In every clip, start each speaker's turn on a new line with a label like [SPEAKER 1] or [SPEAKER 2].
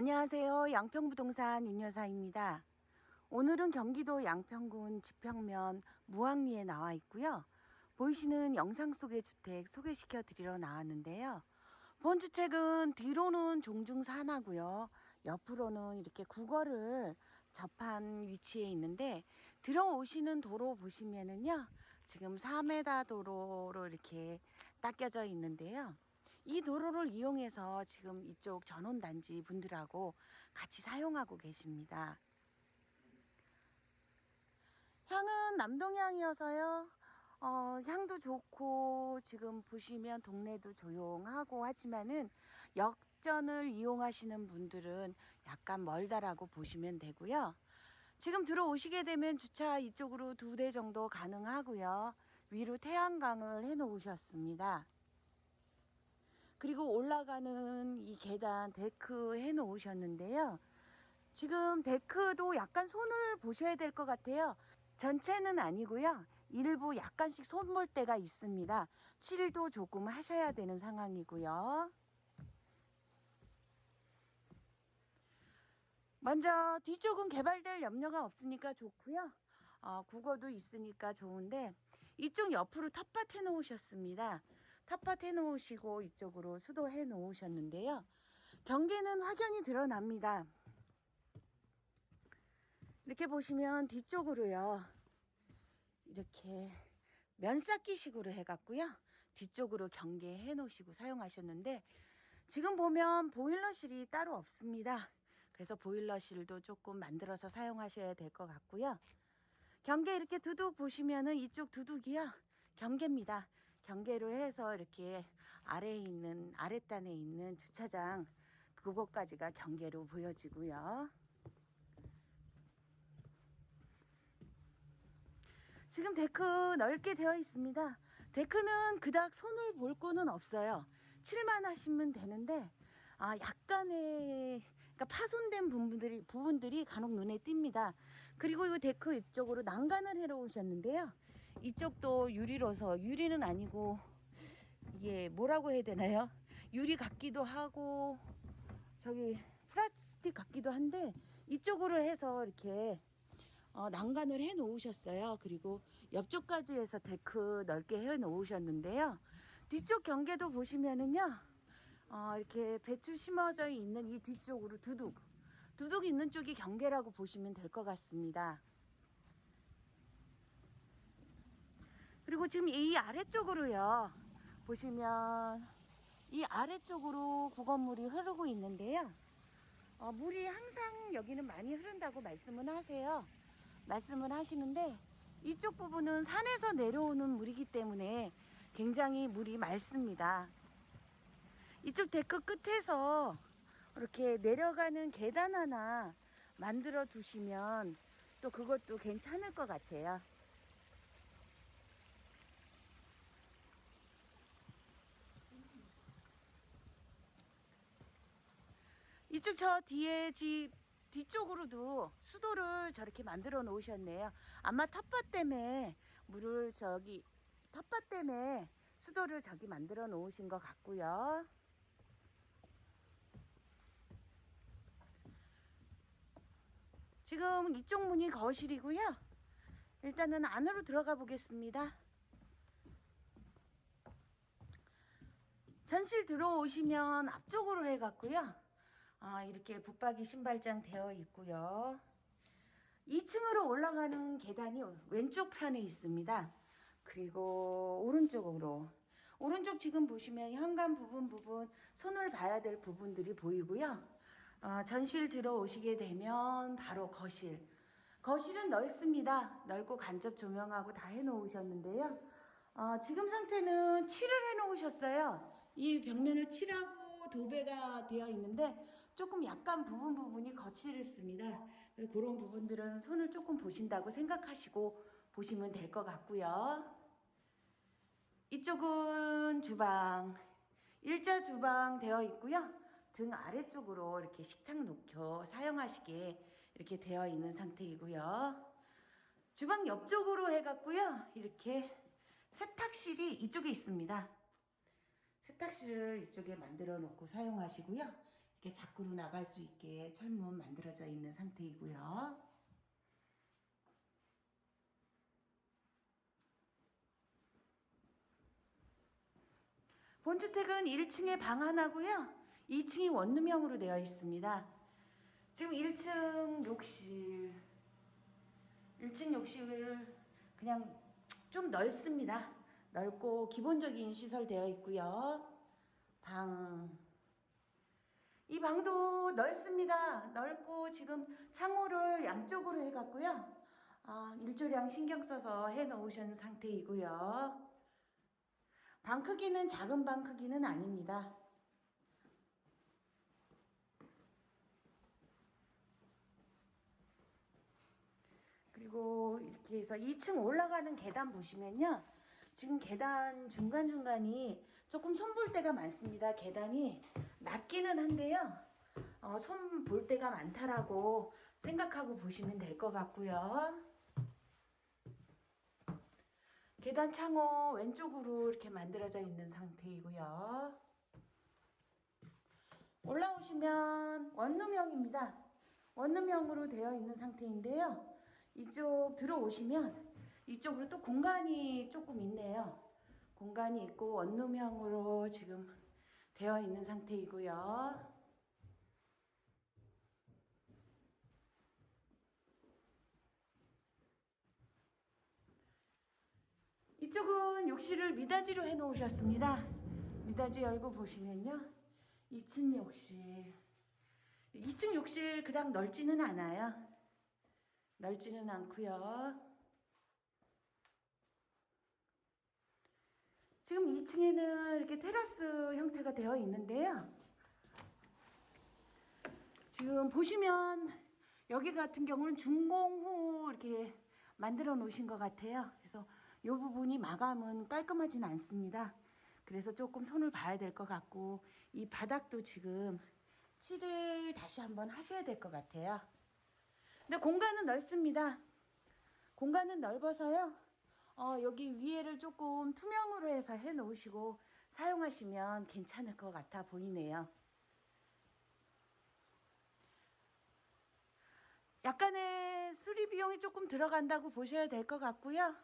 [SPEAKER 1] 안녕하세요. 양평부동산 윤여사입니다. 오늘은 경기도 양평군 지평면 무항리에 나와 있고요. 보이시는 영상 속의 주택 소개시켜 드리러 나왔는데요. 본 주택은 뒤로는 종중 산하고요. 옆으로는 이렇게 국어를 접한 위치에 있는데 들어오시는 도로 보시면은요. 지금 4m 도로로 이렇게 닦여져 있는데요. 이 도로를 이용해서 지금 이쪽 전원단지 분들하고 같이 사용하고 계십니다. 향은 남동향이어서요. 어, 향도 좋고 지금 보시면 동네도 조용하고 하지만은 역전을 이용하시는 분들은 약간 멀다라고 보시면 되고요. 지금 들어오시게 되면 주차 이쪽으로 두 대 정도 가능하고요. 위로 태양광을 해 놓으셨습니다. 그리고 올라가는 이 계단 데크 해 놓으셨는데요. 지금 데크도 약간 손을 보셔야 될 것 같아요. 전체는 아니고요. 일부 약간씩 손볼 때가 있습니다. 칠도 조금 하셔야 되는 상황이고요. 먼저 뒤쪽은 개발될 염려가 없으니까 좋고요. 어, 국어도 있으니까 좋은데 이쪽 옆으로 텃밭 해 놓으셨습니다. 텃밭 해 놓으시고 이쪽으로 수도 해 놓으셨는데요. 경계는 확연히 드러납니다. 이렇게 보시면 뒤쪽으로요. 이렇게 면쌓기식으로 해갖고요. 뒤쪽으로 경계해 놓으시고 사용하셨는데 지금 보면 보일러실이 따로 없습니다. 그래서 보일러실도 조금 만들어서 사용하셔야 될 것 같고요. 경계 이렇게 두둑 보시면은 이쪽 두둑이요. 경계입니다. 경계로 해서 이렇게 아래에 있는 아랫단에 있는 주차장 그곳까지가 경계로 보여지고요. 지금 데크 넓게 되어 있습니다. 데크는 그닥 손을 볼 거는 없어요. 칠만 하시면 되는데 아 약간의 그러니까 파손된 부분들이 부분들이 간혹 눈에 띕니다. 그리고 이 데크 이쪽으로 난간을 해러 오셨는데요. 이쪽도 유리로서 유리는 아니고 이게 뭐라고 해야 되나요? 유리 같기도 하고 저기 플라스틱 같기도 한데 이쪽으로 해서 이렇게 어, 난간을 해 놓으셨어요. 그리고 옆쪽까지 해서 데크 넓게 해 놓으셨는데요. 뒤쪽 경계도 보시면은요. 어, 이렇게 배추 심어져 있는 이 뒤쪽으로 두둑 두둑 있는 쪽이 경계라고 보시면 될 것 같습니다. 그리고 지금 이 아래쪽으로요. 보시면 이 아래쪽으로 구건물이 흐르고 있는데요. 어, 물이 항상 여기는 많이 흐른다고 말씀은 하세요. 말씀을 하시는데 이쪽 부분은 산에서 내려오는 물이기 때문에 굉장히 물이 맑습니다. 이쪽 데크 끝에서 이렇게 내려가는 계단 하나 만들어 두시면 또 그것도 괜찮을 것 같아요. 이쪽 저 뒤에 집 뒤쪽으로도 수도를 저렇게 만들어 놓으셨네요. 아마 텃밭 때문에 물을 저기 텃밭 때문에 수도를 저기 만들어 놓으신 것 같고요. 지금 이쪽 문이 거실이고요. 일단은 안으로 들어가 보겠습니다. 전실 들어오시면 앞쪽으로 해갖고요. 아, 이렇게 붙박이 신발장 되어 있고요. 2층으로 올라가는 계단이 왼쪽 편에 있습니다. 그리고 오른쪽으로 오른쪽 지금 보시면 현관 부분 부분 손을 봐야 될 부분들이 보이고요. 어, 전실 들어오시게 되면 바로 거실. 거실은 넓습니다. 넓고 간접 조명하고 다 해놓으셨는데요. 어, 지금 상태는 칠을 해놓으셨어요. 이 벽면을 칠하고 도배가 되어 있는데 조금 약간 부분 부분이 거칠습니다. 그런 부분들은 손을 조금 보신다고 생각하시고 보시면 될 것 같고요. 이쪽은 주방, 일자 주방 되어 있고요. 등 아래쪽으로 이렇게 식탁 놓겨 사용하시게 이렇게 되어 있는 상태이고요. 주방 옆쪽으로 해갖고요. 이렇게 세탁실이 이쪽에 있습니다. 세탁실을 이쪽에 만들어 놓고 사용하시고요. 이렇게 밖으로 나갈 수 있게 철문 만들어져 있는 상태이고요. 본주택은 1층에 방 하나고요. 2층이 원룸형으로 되어 있습니다. 지금 1층 욕실, 1층 욕실을 그냥 좀 넓습니다. 넓고 기본적인 시설 되어 있고요. 방. 이 방도 넓습니다. 넓고 지금 창호를 양쪽으로 해갖고요. 아, 일조량 신경 써서 해 놓으신 상태이고요. 방 크기는 작은 방 크기는 아닙니다. 그리고 이렇게 해서 2층 올라가는 계단 보시면요. 지금 계단 중간중간이 조금 손볼 때가 많습니다. 계단이 낮기는 한데요. 어, 손볼 때가 많다라고 생각하고 보시면 될 것 같고요. 계단 창호 왼쪽으로 이렇게 만들어져 있는 상태이고요. 올라오시면 원룸형입니다. 원룸형으로 되어 있는 상태인데요. 이쪽 들어오시면 이쪽으로 또 공간이 조금 있네요. 공간이 있고 원룸형으로 지금 되어 있는 상태이고요. 이쪽은 욕실을 미닫이로 해 놓으셨습니다. 미닫이 열고 보시면요. 2층 욕실. 2층 욕실 그닥 넓지는 않아요. 넓지는 않고요. 지금 2층에는 이렇게 테라스 형태가 되어 있는데요. 지금 보시면 여기 같은 경우는 준공 후 이렇게 만들어 놓으신 것 같아요. 그래서 이 부분이 마감은 깔끔하진 않습니다. 그래서 조금 손을 봐야 될 것 같고 이 바닥도 지금 칠을 다시 한번 하셔야 될 것 같아요. 근데 공간은 넓습니다. 공간은 넓어서요. 어, 여기 위에를 조금 투명으로 해서 해 놓으시고 사용하시면 괜찮을 것 같아 보이네요. 약간의 수리 비용이 조금 들어간다고 보셔야 될 것 같고요.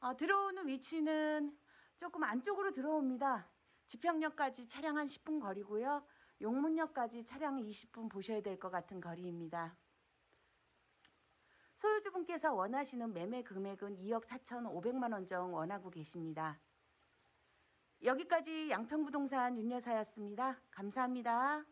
[SPEAKER 1] 어, 들어오는 위치는 조금 안쪽으로 들어옵니다. 지평역까지 차량 한 10분 거리고요. 용문역까지 차량 20분 보셔야 될 것 같은 거리입니다. 소유주분께서 원하시는 매매 금액은 2억 4천5백만 원정 원하고 계십니다. 여기까지 양평부동산 윤여사였습니다. 감사합니다.